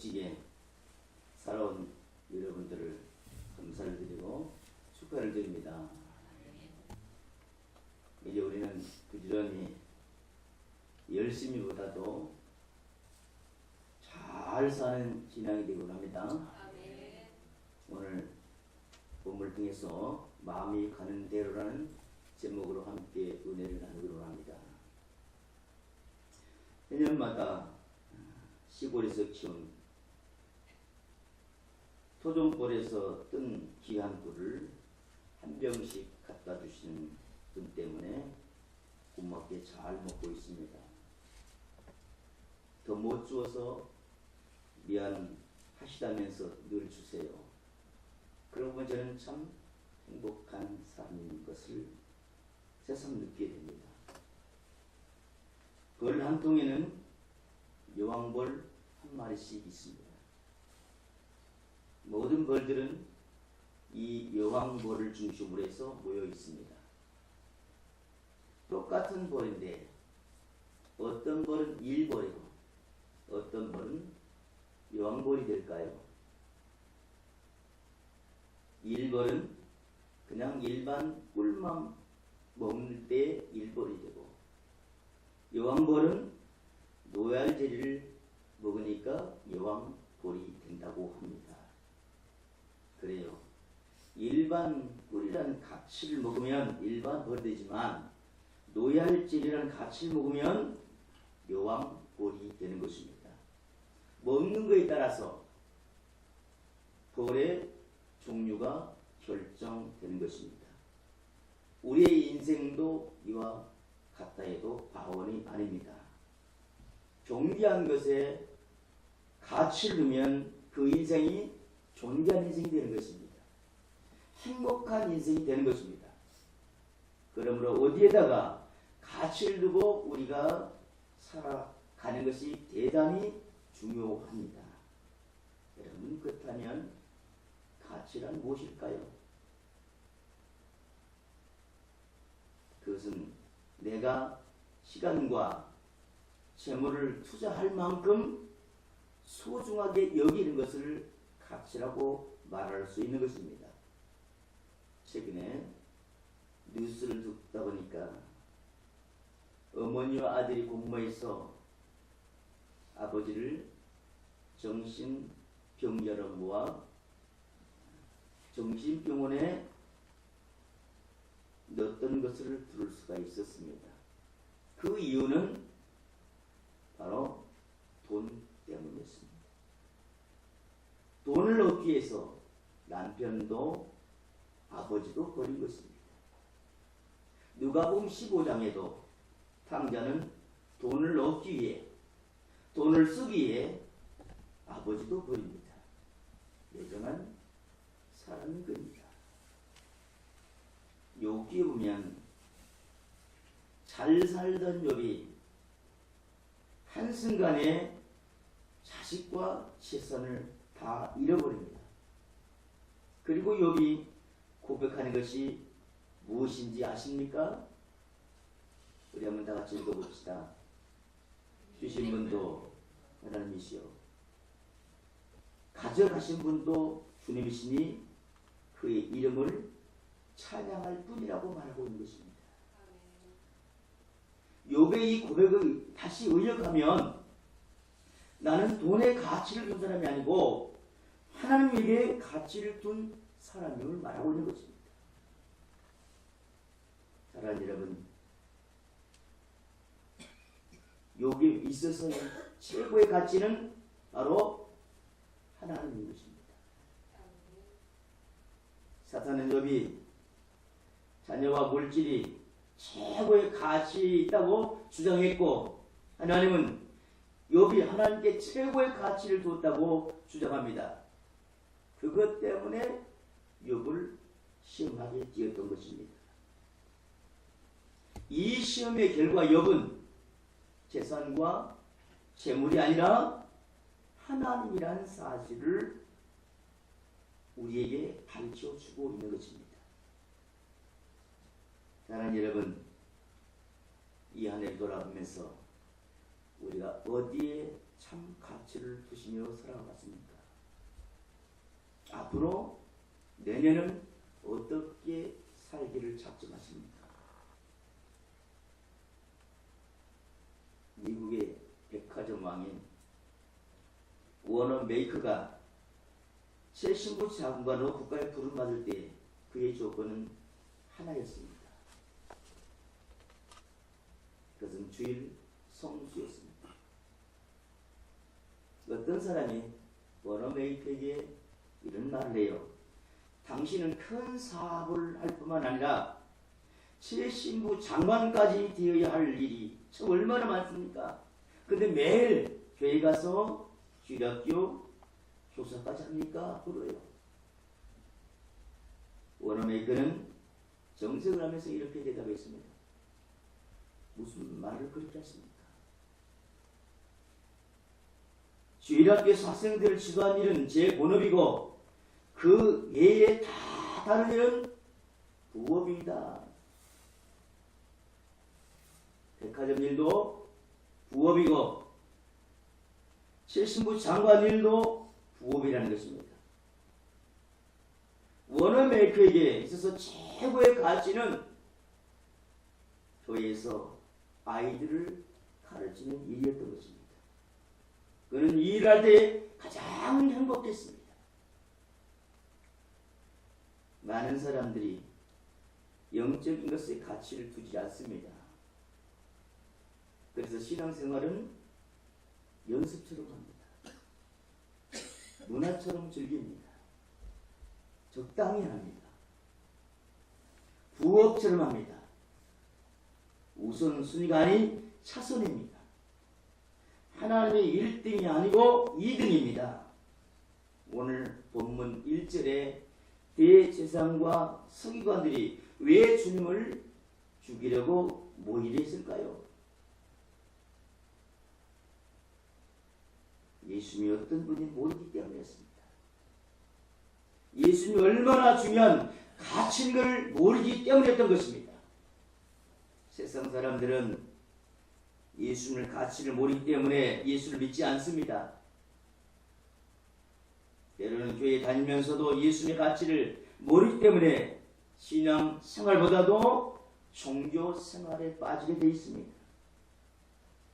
멋지게 살아온 여러분들을 감사를 드리고 축하를 드립니다. 이제 우리는 부지런히 열심히보다도 잘 사는 신앙이 되곤 합니다. 오늘 본문을 통해서 마음이 가는 대로라는 제목으로 함께 은혜를 나누기로 합니다. 내년마다 시골에서 키운 토종벌에서 뜬 귀한 꿀을 한 병씩 갖다 주시는 분 때문에 고맙게 잘 먹고 있습니다. 더 못 주어서 미안하시다면서 늘 주세요. 그러고 보면 저는 참 행복한 삶인 것을 새삼 느끼게 됩니다. 벌 한 통에는 여왕벌 한 마리씩 있습니다. 모든 벌들은 이 여왕벌을 중심으로 해서 모여 있습니다. 똑같은 벌인데 어떤 벌은 일벌이고 어떤 벌은 여왕벌이 될까요? 일벌은 그냥 일반 꿀만 먹는 때 일벌이 되고 여왕벌은 노얄제리를 먹으니까 여왕벌이 된다고 합니다. 그래요. 일반 꿀이라는 가치를 먹으면 일반 벌이 되지만 노얄제리라는 가치를 먹으면 여왕벌이 되는 것입니다. 먹는 것에 따라서 벌의 종류가 결정되는 것입니다. 우리의 인생도 이와 같다 해도 과언이 아닙니다. 존귀한 것에 가치를 두면 그 인생이 존귀한 인생이 되는 것입니다. 행복한 인생이 되는 것입니다. 그러므로 어디에다가 가치를 두고 우리가 살아가는 것이 대단히 중요합니다. 여러분 그렇다면 가치란 무엇일까요? 그것은 내가 시간과 재물을 투자할 만큼 소중하게 여기는 것을 가치라고 말할 수 있는 것입니다. 최근에 뉴스를 듣다 보니까 어머니와 아들이 공모해서 아버지를 정신병자로 모아 정신병원에 넣었던 것을 들을 수가 있었습니다. 그 이유는 바로 돈 때문이었습니다. 돈을 얻기 위해서 남편도 아버지도 버린 것입니다. 누가복음 15장에도 탕자는 돈을 얻기 위해 돈을 쓰기 위해 아버지도 버립니다. 예정한 사람이 그입니다. 여기에 보면 잘 살던 욥이 한순간에 자식과 재산을 다 잃어버립니다. 그리고 욥이 고백하는 것이 무엇인지 아십니까? 우리 한번 다 같이 읽어봅시다. 주신 분도 하나님이시요. 가져가신 분도 주님이시니 그의 이름을 찬양할 뿐이라고 말하고 있는 것입니다. 욥의 이 고백을 다시 의역하면 나는 돈의 가치를 둔 사람이 아니고 하나님에게 가치를 둔 사람임을 말하고 있는 것입니다. 사랑하는 여러분, 욥에 있어서 최고의 가치는 바로 하나님인 것입니다. 사탄은 욥이 자녀와 물질이 최고의 가치 있다고 주장했고 하나님은 욥이 하나님께 최고의 가치를 뒀다고 주장합니다. 그것 때문에 욥을 시험하게 되었던 것입니다. 이 시험의 결과 욥은 재산과 재물이 아니라 하나님이라는 사실을 우리에게 가르쳐 주고 있는 것입니다. 사랑하는 여러분, 이 한 해를 돌아보면서 우리가 어디에 참 가치를 두시며 살아갔습니까? 앞으로 내년은 어떻게 살기를 작정하십니까? 미국의 백화점 왕인 워너 메이커가 새 신부 장관으로 국가에 부름받을 때 그의 조건은 하나였습니다. 그것은 주일 성수였습니다. 어떤 사람이 워너 메이커에게 이런 말을 해요. 당신은 큰 사업을 할 뿐만 아니라 새 신부 장관까지 되어야 할 일이 참 얼마나 많습니까? 근데 매일 교회 가서 주일학교 교사까지 합니까? 그래요. 워너메이커는 정색을 하면서 이렇게 대답했습니다. 무슨 말을 그렇게 하십니까? 주일학교에서 학생들을 지도한 일은 제 본업이고 그 외에 다 다른 부업입니다. 백화점 일도 부업이고 칠신부 장관 일도 부업이라는 것입니다. 워너메이커에게 있어서 최고의 가치는 교회에서 아이들을 가르치는 일이었던 것입니다. 그는 이 일을 할때 가장 행복했습니다. 많은 사람들이 영적인 것에 가치를 두지 않습니다. 그래서 신앙생활은 연습처럼 합니다. 문화처럼 즐깁니다. 적당히 합니다. 부업처럼 합니다. 우선순위가 아닌 차선입니다. 하나님의 1등이 아니고 2등입니다. 오늘 본문 1절에 대제사장과 서기관들이 왜 주님을 죽이려고 모이려 했을까요? 예수님이 어떤 분이 모르기 때문이었습니다. 예수님이 얼마나 중요한 가치인 걸 모르기 때문이었던 것입니다. 세상 사람들은 예수님을 가치를 모르기 때문에 예수를 믿지 않습니다. 때로는 교회 다니면서도 예수님의 가치를 모르기 때문에 신앙 생활보다도 종교 생활에 빠지게 되어 있습니다.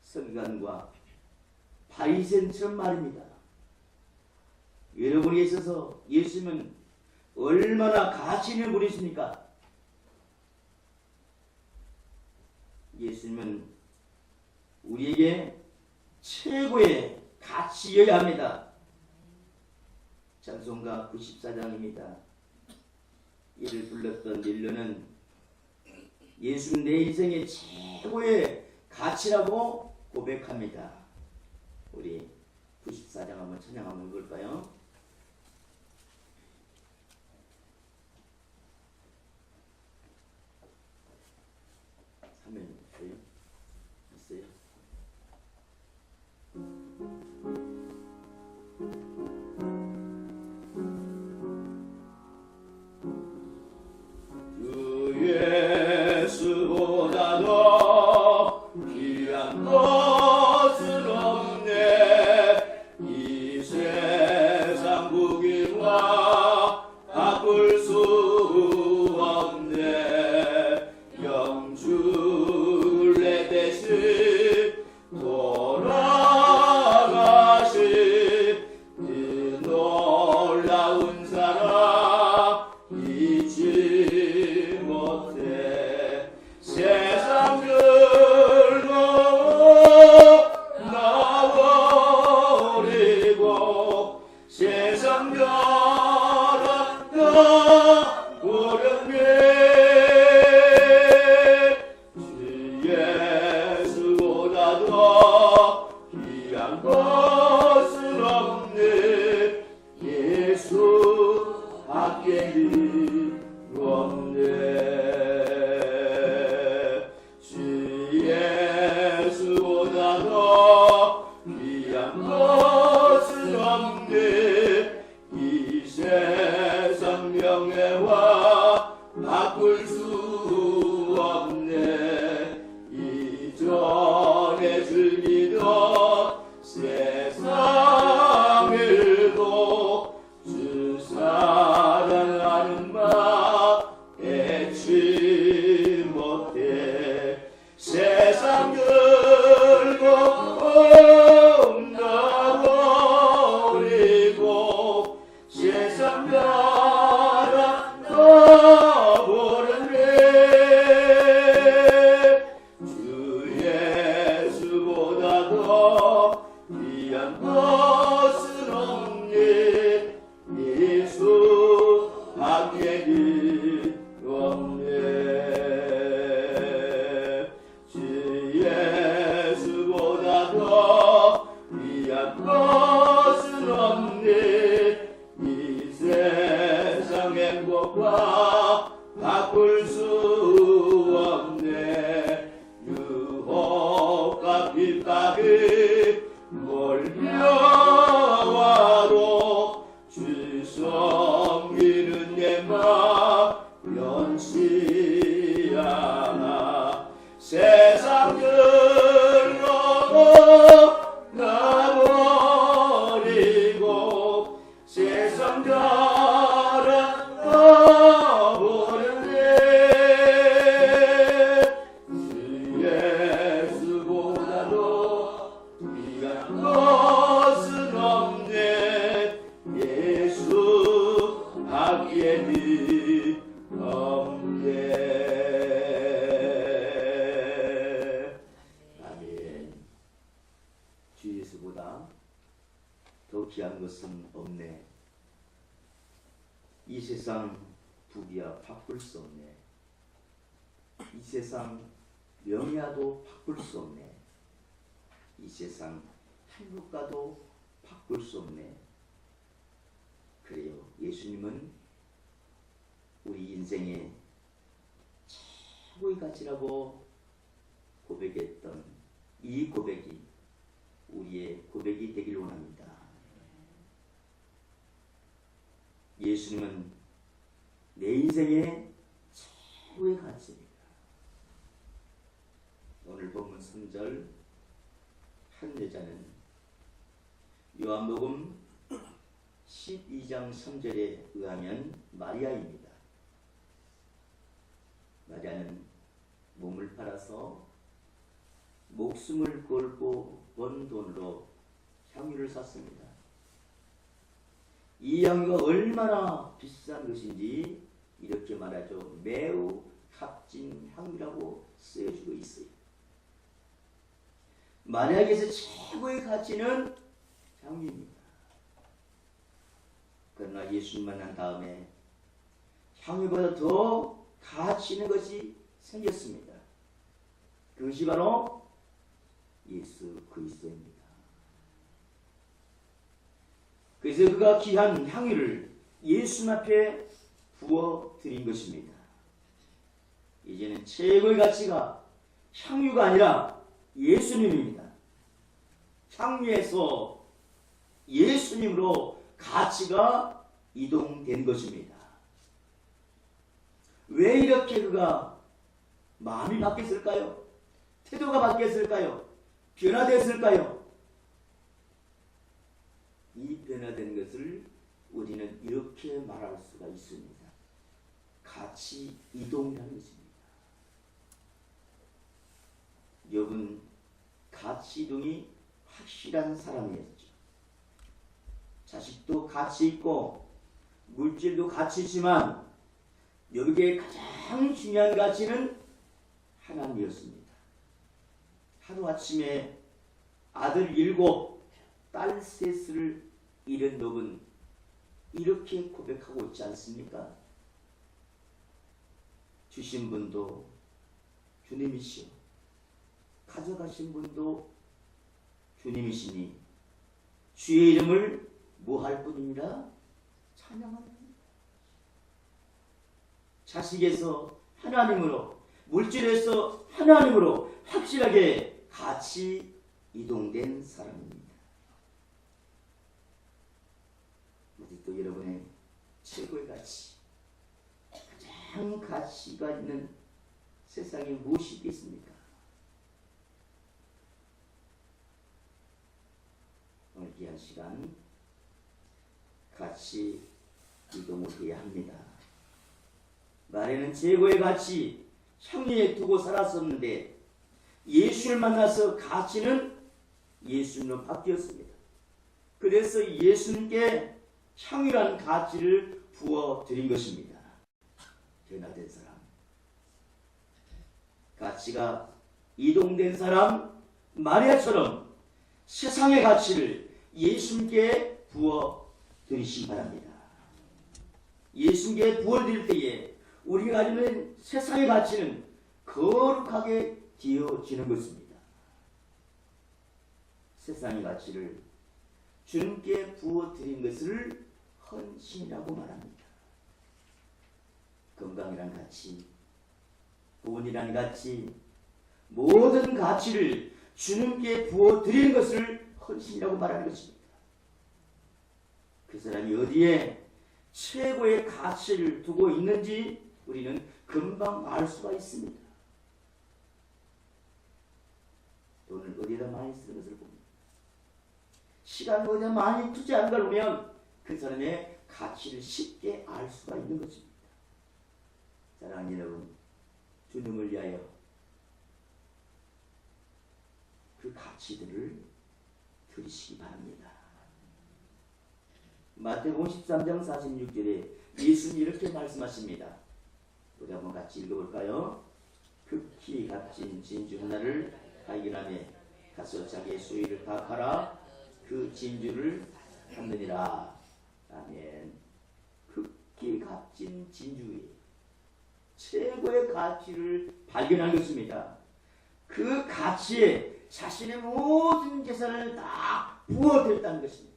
서기관과 바리새인처럼 말입니다. 여러분에 있어서 예수님은 얼마나 가치 있는 분이십니까? 예수님은 우리에게 최고의 가치여야 합니다. 찬송가 94장입니다. 이를 불렀던 릴러는 예수는 내 인생의 최고의 가치라고 고백합니다. 우리 94장 한번 찬양 한번 볼까요? 화면 있어요? 있어요? 더 귀한 것은 없네. 이 세상 부귀야 바꿀 수 없네. 이 세상 명예도 바꿀 수 없네. 이 세상 행복과도 바꿀 수 없네. 그래요. 예수님은 우리 인생의 최고의 가치라고 고백했던 이 고백이 우리의 고백이 되길 원합니다. 예수님은 내 인생의 최고의 가치입니다. 오늘 본문 3절 한 여자는 요한복음 12장 3절에 의하면 마리아입니다. 마리아는 몸을 팔아서 목숨을 걸고 번 돈으로 향유를 샀습니다. 이 향유가 얼마나 비싼 것인지 이렇게 말하죠. 매우 값진 향유라고 쓰여주고 있어요. 마리아에게서 최고의 가치는 향유입니다. 그러나 예수님 만난 다음에 향유보다 더 가치 있는 것이 생겼습니다. 그것이 바로 예수 그리스도입니다. 그래서 그가 귀한 향유를 예수 앞에 부어 드린 것입니다. 이제는 최고의 가치가 향유가 아니라 예수님입니다. 향유에서 예수님으로 가치가 이동된 것입니다. 왜 이렇게 그가 마음이 바뀌었을까요? 태도가 바뀌었을까요? 변화됐을까요? 이 변화된 것을 우리는 이렇게 말할 수가 있습니다. 가치 이동이라는 것입니다. 욥은 가치 이동이 확실한 사람이었죠. 자식도 가치 있고 물질도 가치 있지만 욥에게 가장 중요한 가치는 하나님이었습니다. 하루 아침에 아들 일곱, 딸 셋을 잃은 욥은 이렇게 고백하고 있지 않습니까? 주신 분도 주님이시오. 가져가신 분도 주님이시니 주의 이름을 뭐할 뿐이니라 찬양합니다. 자식에서 하나님으로 물질에서 하나님으로 확실하게 같이 이동된 사람입니다. 어디 또 여러분의 최고의 가치, 가장 가치가 있는 세상에 무엇이 있겠습니까? 오늘 귀한 시간 같이 이동을 해야 합니다. 말에는 최고의 가치, 향리에 두고 살았었는데 예수를 만나서 가치는 예수님으로 바뀌었습니다. 그래서 예수님께 향유라는 가치를 부어 드린 것입니다. 변화된 사람. 가치가 이동된 사람 마리아처럼 세상의 가치를 예수님께 부어 드리시기 바랍니다. 예수님께 부어 드릴 때에 우리가 가지는 세상의 가치는 거룩하게 되어지는 것입니다. 세상의 가치를 주님께 부어 드린 것을 헌신이라고 말합니다. 건강이란 가치, 돈이란 가치, 모든 가치를 주님께 부어 드리는 것을 헌신이라고 말하는 것입니다. 그 사람이 어디에 최고의 가치를 두고 있는지 우리는 금방 알 수가 있습니다. 돈을 어디다 많이 쓰는 것을 봅니다. 시간을 어디다 많이 투자하는 걸 보면 그 사람의 가치를 쉽게 알 수가 있는 것입니다. 사랑하는 여러분, 주님을 위하여 그 가치들을 들으시기 바랍니다. 마태복음 13장 46절에 예수님이 이렇게 말씀하십니다. 우리 한번 같이 읽어볼까요? 극히 값진 진주 하나를 발견하며 가서 자기의 소유를 다 팔아 그 진주를 받느니라. 아멘. 극히 값진 진주의 최고의 가치를 발견한 것입니다. 그 가치에 자신의 모든 재산을 다 부어드렸다는 것입니다.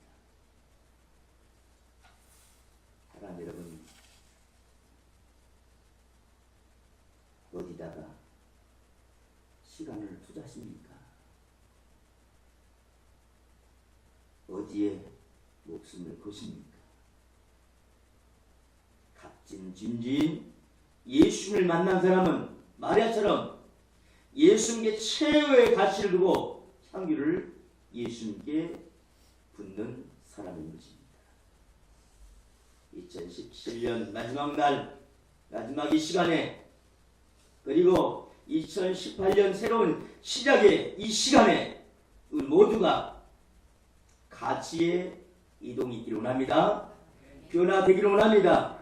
사랑 여러분, 어디다가 시간을 투자하십니까? 어디에 목숨을 거십니까? 진주인 예수를 만난 사람은 마리아처럼 예수님께 최고의 가치를 두고 향기를 예수님께 붓는 사람인 것입니다. 2017년 마지막 날, 마지막 이 시간에 그리고 2018년 새로운 시작의 이 시간에 우리 모두가 가치의 이동이 있기를 원합니다. 변화되기를 원합니다.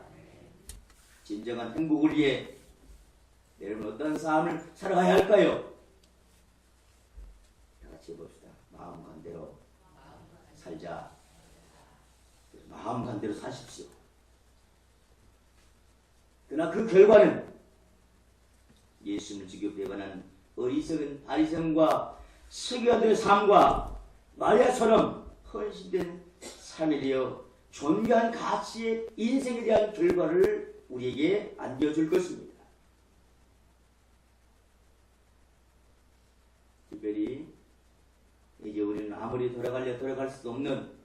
진정한 행복을 위해 여러분 어떤 삶을 살아가야 할까요? 다 같이 해봅시다. 마음 간대로 살자. 마음 간대로 사십시오. 그러나 그 결과는 예수님을 지겹게 관한 어리석은 아리성과 세계화된 삶과 마리아처럼 헌신된 삶에 되어 존귀한 가치의 인생에 대한 결과를 우리에게 안겨줄 것입니다. 특별히 이제 우리는 아무리 돌아가려 돌아갈 수도 없는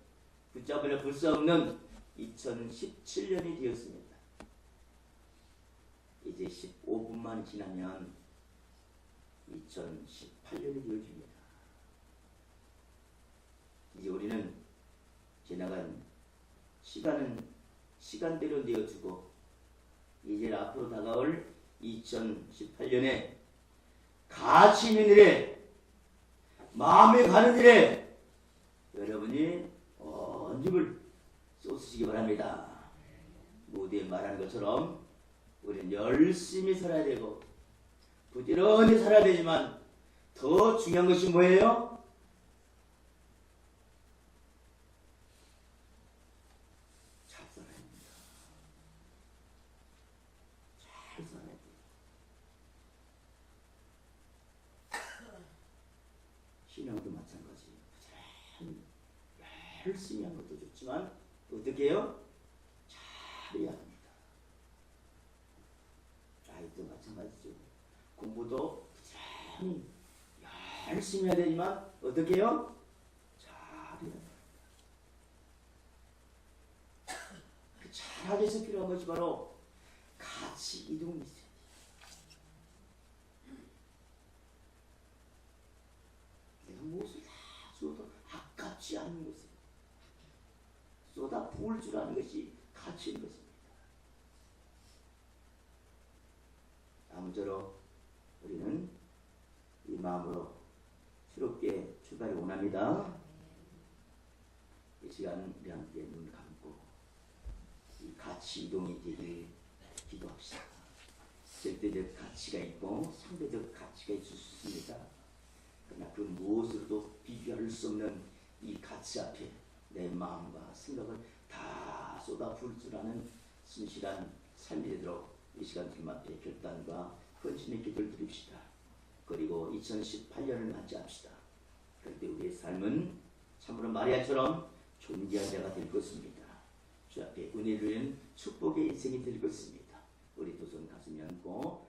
붙잡으려 볼 수 없는 2017년이 되었습니다. 이제 15분만 지나면 2018년이 되어집니다. 이제 우리는 지나간 시간은 시간대로 내어주고 이제 앞으로 다가올 2018년에 가치 있는 일에 마음에 가는 일에 여러분이 온 힘을 쏟으시기 바랍니다. 무대에 말한 것처럼 우리는 열심히 살아야 되고 부지런히 살아야 되지만 더 중요한 것이 뭐예요? 공부도 참 열심히 해야 되지만 어떻게 해요? 잘해야 그 잘하기 해서 필요한 것이 바로 같이 이동이 있어요. 내가 무엇을 다 쏟아 아깝지 않은 것을 쏟아 부을 줄 아는 것이 가치인 것입니다. 아무쪼록 우리는 이 마음으로 새롭게 출발해 원합니다. 이 시간 우리 함께 눈 감고 가치 이동이 되길 기도합시다. 절대적 가치가 있고 상대적 가치가 있을 수 있습니다. 그러나 그 무엇으로도 비교할 수 없는 이 가치 앞에 내 마음과 생각을 다 쏟아 부을 줄 아는 순실한 삶이 되도록 이 시간 주님 앞에 결단과 그 헌신의 기도를 드립시다. 그리고 2018년을 맞이합시다. 그런데 우리의 삶은 참으로 마리아처럼 존귀한 자가 될 것입니다. 주 앞에 은혜를 축복의 인생이 될 것입니다. 우리 두 손 가슴 연고